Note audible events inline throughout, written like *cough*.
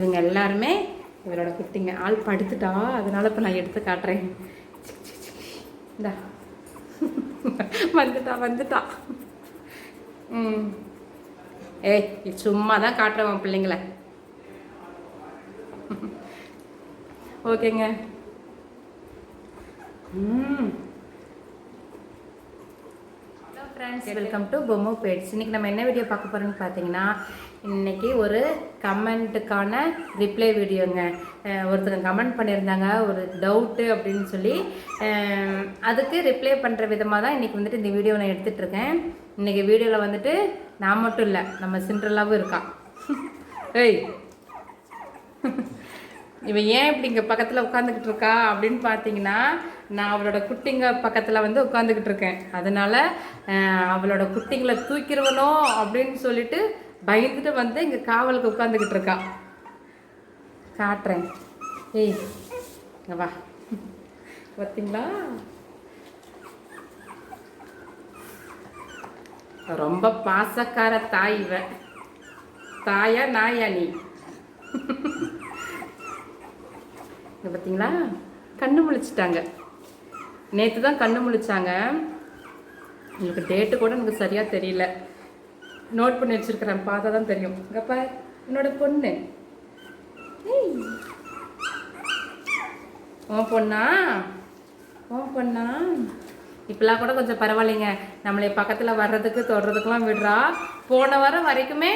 இவங்க எல்லாருமே இவரோட குட்டிங்க. ஆள் படுத்துட்டா அதனால இப்போ நான் எடுத்து காட்டுறேன். இந்தா. வந்துட்டா வந்துட்டா. ம். ஏய் சும்மா தான் காட்டுறேன் பிள்ளைங்கள. ஓகேங்க. ம். ஹலோ ஃப்ரெண்ட்ஸ் வெல்கம் டு பொம்மோ பேட்ஸ் இன்றைக்கி நம்ம என்ன வீடியோ பார்க்க போகிறோம்னு பார்த்தீங்கன்னா இன்றைக்கி ஒரு கமெண்ட்டுக்கான ரிப்ளை வீடியோங்க. ஒருத்தங்க கமெண்ட் பண்ணியிருந்தாங்க ஒரு டவுட்டு அப்படின்னு சொல்லி. அதுக்கு ரிப்ளை பண்ணுற விதமாக தான் இன்றைக்கி வந்துட்டு இந்த வீடியோ நான் எடுத்துகிட்டு இருக்கேன். இன்றைக்கி வீடியோவில் வந்துட்டு நான் மட்டும் இல்லை நம்ம சிண்ட்ரலாவும் இருக்கா. ஏய். இவன் ஏன் இப்படி இங்கே பக்கத்தில் உட்காந்துக்கிட்டு இருக்கா அப்படின்னு பார்த்தீங்கன்னா நான் அவளோட குட்டிங்க பக்கத்தில் வந்து உட்காந்துக்கிட்டு இருக்கேன். அதனால் அவளோட குட்டிங்களை தூக்கிடுவனோ அப்படின்னு சொல்லிட்டு பயந்துட்டு வந்து இங்கே காவலுக்கு உட்காந்துக்கிட்டு இருக்கா. காட்டுறேன். ஏய் இங்கே வா. பார்த்தீங்களா ரொம்ப பாசக்கார தாய் இவ. தாயா நாயா நீ? பார்த்தீங்களா கண்ணு முழிச்சிட்டாங்க. நேற்று தான் கண்ணு முழிச்சாங்க. எனக்கு டேட்டு கூட எனக்கு சரியாக தெரியல. நோட் பண்ணி வச்சிருக்கிறேன். பார்த்தா தான் தெரியும் இங்கப்பா என்னோட பொண்ணு. ஏய். உன் பொண்ணா? உன் பொண்ணா? இப்பெல்லாம் கூட கொஞ்சம் பரவாயில்லைங்க. நம்மளை பக்கத்தில் வர்றதுக்கு தொடுறதுக்கெல்லாம் விடுறா. போன வாரம் வரைக்குமே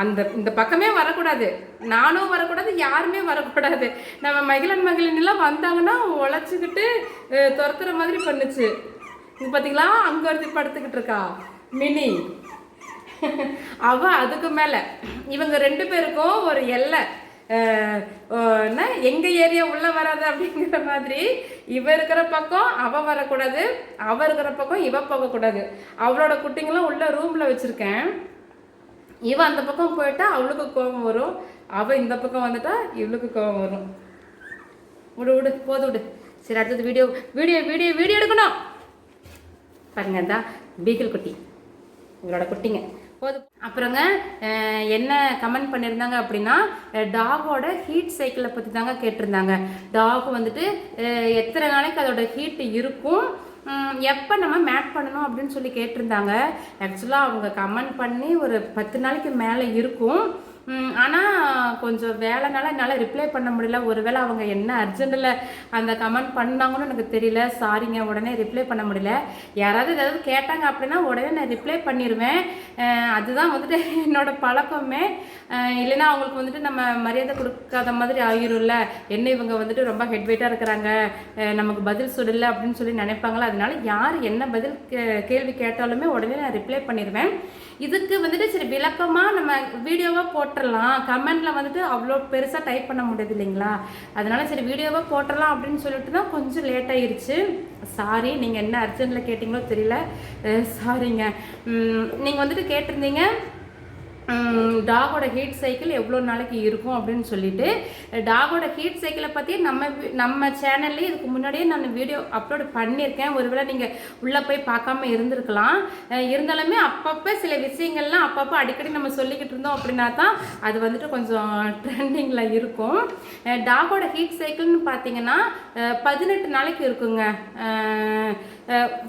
அந்த இந்த பக்கமே வரக்கூடாது. நானும் வரக்கூடாது யாருமே வரக்கூடாது. நம்ம மகிழன் மகிழன் வந்தாங்கன்னா உழைச்சிக்கிட்டு துரத்துற மாதிரி பண்ணுச்சு. இங்க பார்த்தீங்களா அங்கே ஒருத்தி படுத்துக்கிட்டு இருக்கா. மினி. அவ அதுக்கு மேலே. இவங்க ரெண்டு பேருக்கும் ஒரு எல்லை. என்ன? எங்க ஏரியா உள்ள வராது அப்படிங்கிற மாதிரி இவ இருக்கிற பக்கம் அவ வரக்கூடாது அவ இருக்கிற பக்கம் இவ போகக்கூடாது. அவளோட குட்டிங்களும் உள்ள ரூம்ல வச்சிருக்கேன். இவ அந்த பக்கம் போயிட்டா அவளுக்கு கோபம் வரும். அவ இந்த பக்கம் வந்துட்டா இவளுக்கு கோபம் வரும். விடு விடு போது விடு. சரி அடுத்தது வீடியோ வீடியோ வீடியோ வீடியோ எடுக்கணும். பாருங்க இந்த பீகிள் குட்டி. இவரோட குட்டிங்க. போதும் அப்புறங்க என்ன கமெண்ட் பண்ணியிருந்தாங்க அப்படின்னா டாகோட ஹீட் சைக்கிளை பற்றி தாங்க கேட்டிருந்தாங்க. டாக் வந்துட்டு எத்தனை நாளைக்கு அதோட ஹீட் இருக்கும் எப்போ நம்ம மேட் பண்ணணும் அப்படின்னு சொல்லி கேட்டிருந்தாங்க. ஆக்சுவலாக அவங்க கமெண்ட் பண்ணி ஒரு பத்து நாளைக்கு மேலே இருக்கும். ஆனால் கொஞ்சம் வேலைனால என்னால் ரிப்ளை பண்ண முடியல. ஒருவேளை அவங்க என்ன அர்ஜென்ட்டில் அந்த கமெண்ட் பண்ணாங்கன்னு எனக்கு தெரியல. சாரிங்க உடனே ரிப்ளை பண்ண முடியல. யாராவது ஏதாவது கேட்டாங்க அப்படின்னா உடனே நான் ரிப்ளை பண்ணிடுவேன் அதுதான் வந்துட்டு *laughs* என்னோட பழக்கமே. இல்லைன்னா அவங்களுக்கு வந்துட்டு நம்ம மரியாதை கொடுக்காத மாதிரி ஆகிரும்ல என்ன இவங்க வந்துட்டு ரொம்ப ஹெட் வெயிட்டாக இருக்கிறாங்க. நமக்கு பதில் சொல்லல அப்படின்னு சொல்லி நினைப்பாங்களா? அதனால யார் என்ன பதில் கே- கேள்வி கேட்டாலுமே உடனே நான் ரிப்ளை பண்ணிடுவேன் இதுக்கு வந்துட்டு சரி விளக்கமாக நம்ம வீடியோவாக போட்டு போட்டுடலாம் கமெண்டில் வந்துட்டு அவ்வளோ பெருசாக டைப் பண்ண முடியாது இல்லைங்களா? அதனால் சரி வீடியோவாக போட்டுடலாம் அப்படின்னு சொல்லிட்டு தான் கொஞ்சம் லேட் ஆயிருச்சு. சாரி நீங்கள் என்ன அர்ஜென்ட்டில் கேட்டிங்களோ தெரியல. சாரிங்க நீங்கள் வந்துட்டு கேட்டிருந்தீங்க. டாகோட ஹீட் சைக்கிள் எவ்வளோ நாளைக்கு இருக்கும் அப்படின்னு சொல்லிட்டு டாகோட ஹீட் சைக்கிளை பற்றி நம்ம நம்ம சேனல்லே இதுக்கு முன்னாடியே நான் வீடியோ அப்லோட் பண்ணியிருக்கேன். ஒருவேளை நீங்கள் உள்ளே போய் பார்க்காம இருந்திருக்கலாம். இருந்தாலுமே அப்பப்போ சில விஷயங்கள்லாம் அப்பப்போ அடிக்கடி நம்ம சொல்லிக்கிட்டு இருந்தோம் அப்படின்னா தான் அது வந்துட்டு கொஞ்சம் ட்ரெண்டிங்கில் இருக்கும். டாகோட ஹீட் சைக்கிள்னு பார்த்தீங்கன்னா பதினெட்டு நாளைக்கு இருக்குங்க.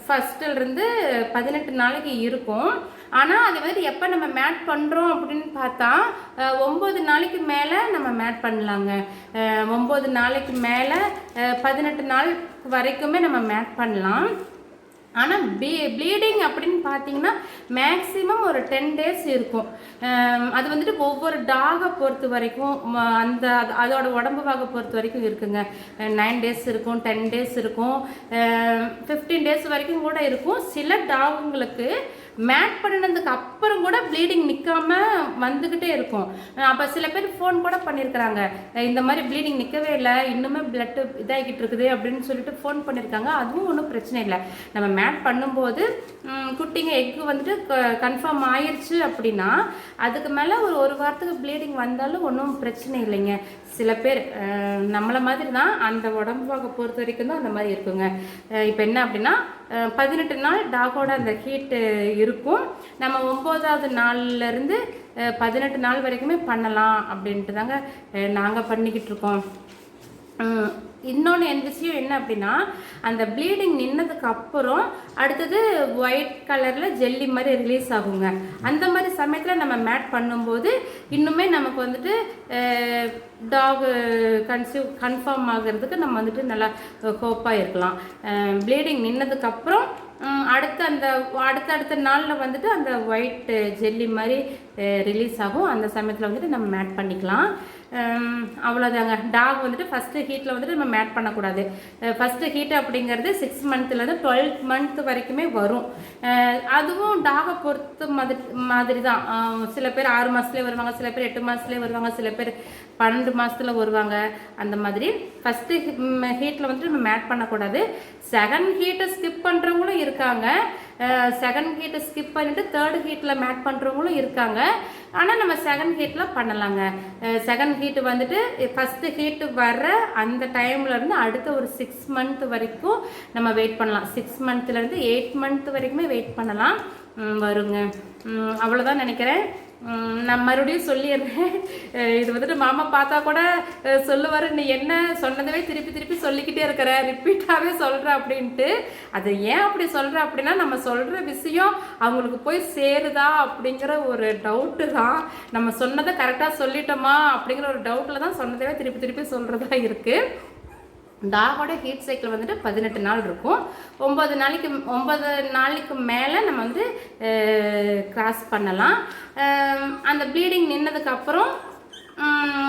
ஃபஸ்ட்டிலிருந்து பதினெட்டு நாளைக்கு இருக்கும். ஆனால் அது வந்து எப்போ நம்ம மேட் பண்ணுறோம் அப்படின்னு பார்த்தா ஒம்பது நாளைக்கு மேலே நம்ம மேட் பண்ணலாங்க. ஒம்பது நாளைக்கு மேலே பதினெட்டு நாள் வரைக்குமே நம்ம மேட் பண்ணலாம். ஆனால் ப்ளீ ப்ளீடிங் அப்படின்னு பார்த்தீங்கன்னா மேக்ஸிமம் ஒரு டென் டேஸ் இருக்கும். அது வந்துட்டு ஒவ்வொரு டாகை பொறுத்த வரைக்கும் ம, அந்த அதோட உடம்பு வாகை பொறுத்த வரைக்கும் இருக்குங்க. நைன் டேஸ் இருக்கும் டென் டேஸ் இருக்கும். ஃபிஃப்டீன் டேஸ் வரைக்கும் கூட இருக்கும். சில டாகுங்களுக்கு மேட் பண்ணினதுக்கு அப்புறம் கூட ப்ளீடிங் நிற்காம வந்துக்கிட்டே இருக்கும். அப்போ சில பேர் ஃபோன் கூட பண்ணியிருக்கிறாங்க இந்த மாதிரி ப்ளீடிங் நிற்கவே இல்லை இன்னுமே பிளட்டு இதாகிக்கிட்டு இருக்குது அப்படின்னு சொல்லிட்டு ஃபோன் பண்ணியிருக்காங்க அதுவும் ஒன்றும் பிரச்சனை இல்லை. நம்ம மேட் பண்ணும்போது குட்டிங்க எக்கு வந்துட்டு கன்ஃபார்ம் ஆயிடுச்சு அப்படின்னா அதுக்கு மேலே ஒரு ஒரு வாரத்துக்கு ப்ளீடிங் வந்தாலும் ஒன்றும் பிரச்சனை இல்லைங்க. சில பேர் நம்மளை மாதிரி தான் அந்த உடம்பு பொறுத்த வரைக்கும் தான் அந்த மாதிரி இருக்குங்க. இப்போ என்ன அப்படின்னா பதினெட்டு நாள் டாகோட அந்த ஹீட்டு இருக்கும். நம்ம ஒம்போதாவது நாள்லேருந்து பதினெட்டு நாள் வரைக்குமே பண்ணலாம் அப்படின்ட்டு தாங்க நாங்கள் பண்ணிக்கிட்டு இருக்கோம். இன்னொன்று என் விஷயம் என்ன அப்படின்னா அந்த ப்ளீடிங் நின்னதுக்கு அப்புறம் அடுத்தது ஒயிட் கலரில் ஜெல்லி மாதிரி ரிலீஸ் ஆகுங்க. அந்த மாதிரி சமயத்தில் நம்ம மேட் பண்ணும்போது இன்னுமே நமக்கு வந்துட்டு டாக் கன்சியூ கன்ஃபார்ம் ஆகிறதுக்கு நம்ம வந்துட்டு நல்லா ஹோப்பாக இருக்கலாம். ப்ளீடிங் நின்னதுக்கப்புறம் அடுத்த அந்த அடுத்தடுத்த நாளில் வந்துட்டு அந்த ஒயிட் ஜெல்லி மாதிரி ரிலீஸ் ஆகும். அந்த சமயத்தில் வந்துட்டு நம்ம மேட் பண்ணிக்கலாம். அவ்வளோதாங்க டாக் வந்துட்டு ஃபஸ்ட்டு ஹீட்டில் வந்துட்டு நம்ம மேட் பண்ணக்கூடாது. ஃபஸ்ட்டு ஹீட் அப்படிங்கிறது சிக்ஸ் மந்த்லேருந்து டுவெல் மந்த் வரைக்குமே வரும். அதுவும் டாகை பொறுத்த மாதிரி மாதிரி தான் சில பேர் ஆறு மாதத்துலேயே வருவாங்க சில பேர் எட்டு மாதத்துலேயே வருவாங்க சில பேர் பன்னெண்டு மாதத்தில் வருவாங்க. அந்த மாதிரி ஃபஸ்ட்டு ஹீட்டில் வந்துட்டு நம்ம மேட் பண்ணக்கூடாது. செகண்ட் ஹீட்டை ஸ்கிப் பண்ணுறவங்களும் இருக்காங்க. செகண்ட் ஹீட்டை ஸ்கிப் பண்ணிவிட்டு தேர்ட் ஹீட்டில் மேட் பண்ணுறவங்களும் இருக்காங்க. ஆனால் நம்ம செகண்ட் ஹீட்டில் பண்ணலாங்க. செகண்ட் ஹீட்டு வந்துட்டு ஃபஸ்ட்டு ஹீட்டு வர்ற அந்த டைம்லேருந்து அடுத்த ஒரு சிக்ஸ் மந்த் வரைக்கும் நம்ம வெயிட் பண்ணலாம். சிக்ஸ் மந்த்லேருந்து எயிட் மந்த் வரைக்குமே வெயிட் பண்ணலாம். வருங்க. அவ்வளோதான் நினைக்கிறேன். நான் மறுபடியும் சொல்லிடுறேன். இது வந்துட்டு மாமா பார்த்தா கூட சொல்லுவார் நீ என்ன சொன்னதவே திருப்பி திருப்பி சொல்லிக்கிட்டே இருக்கிற ரிப்பீட்டாகவே சொல்கிற அப்படின்ட்டு. அது ஏன் அப்படி சொல்கிற அப்படின்னா நம்ம சொல்கிற விஷயம் அவங்களுக்கு போய் சேருதா அப்படிங்கிற ஒரு டவுட்டு தான். நம்ம சொன்னதை கரெக்டாக சொல்லிட்டோமா அப்படிங்கிற ஒரு டவுட்டில் தான் சொன்னதவே திருப்பி திருப்பி சொல்கிறதா இருக்குது டாகோட ஹீட் சைக்கிள் வந்துட்டு பதினெட்டு நாள் இருக்கும். ஒம்பது நாளைக்கு ஒம்பது நாளைக்கு மேலே நம்ம வந்து கிராஸ் பண்ணலாம். அந்த ப்ளீடிங் நின்னதுக்கப்புறம்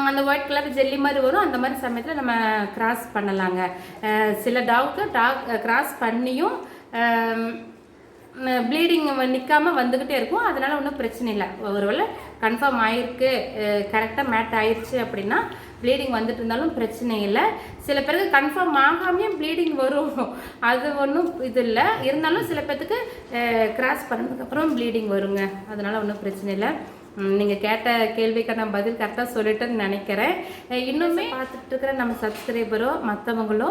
அந்த ஒயிட் கலர் ஜெல்லி மாதிரி வரும். அந்த மாதிரி சமயத்தில் நம்ம கிராஸ் பண்ணலாங்க. சில டாவுக்கு டாக் கிராஸ் பண்ணியும் ப்ளீடிங் நிற்காமல் வந்துக்கிட்டே இருக்கும். அதனால் ஒன்றும் பிரச்சனை இல்லை. ஒருவேளை கன்ஃபார்ம் ஆயிருக்கு கரெக்டாக மேட் ஆயிடுச்சு அப்படின்னா ப்ளீடிங் வந்துட்டு இருந்தாலும் பிரச்சனை இல்லை. சில பேருக்கு கன்ஃபார்ம் ஆகாமே ப்ளீடிங் வரும். *laughs* அது ஒன்றும் இது இல்லை. இருந்தாலும் சில பேர்த்துக்கு கிராஸ் பண்ணதுக்கப்புறம் ப்ளீடிங் வருங்க. அதனால் ஒன்றும் பிரச்சனை இல்லை. நீங்கள் கேட்ட கேள்விக்கு நான் பதில் கரெக்டாக சொல்லிட்டேன்னு நினைக்கிறேன். இன்னுமே பார்த்துட்டு இருக்கிற நம்ம சப்ஸ்கிரைபரோ மற்றவங்களோ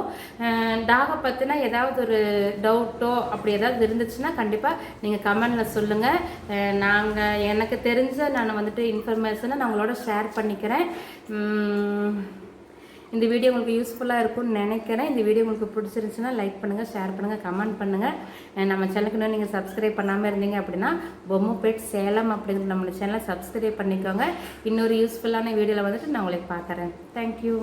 டாகை பற்றினா ஏதாவது ஒரு டவுட்டோ அப்படி ஏதாவது இருந்துச்சுன்னா கண்டிப்பாக நீங்கள் கமெண்டில் சொல்லுங்கள் நாங்கள் எனக்கு தெரிஞ்ச நான் வந்துட்டு இன்ஃபர்மேஷனை நான் உங்களோட ஷேர் பண்ணிக்கிறேன். இந்த வீடியோ உங்களுக்கு யூஸ்ஃபுல்லாக இருக்கும்னு நினைக்கிறேன். இந்த வீடியோ உங்களுக்கு பிடிச்சிருந்துச்சுன்னா லைக் பண்ணுங்கள் ஷேர் பண்ணுங்கள் கமெண்ட் பண்ணுங்கள் நம்ம சேனலுக்கு இன்னும் நீங்கள் சப்ஸ்கிரைப் பண்ணாமல் இருந்தீங்க அப்படின்னா பொம்மைப்பேட் சேலம் அப்படிங்கிற நம்மளோட சேனலை சப்ஸ்கிரைப் பண்ணிக்கோங்க. இன்னொரு யூஸ்ஃபுல்லான வீடியோவில் வந்துட்டு நான் உங்களை பார்க்குறேன். தேங்க்யூ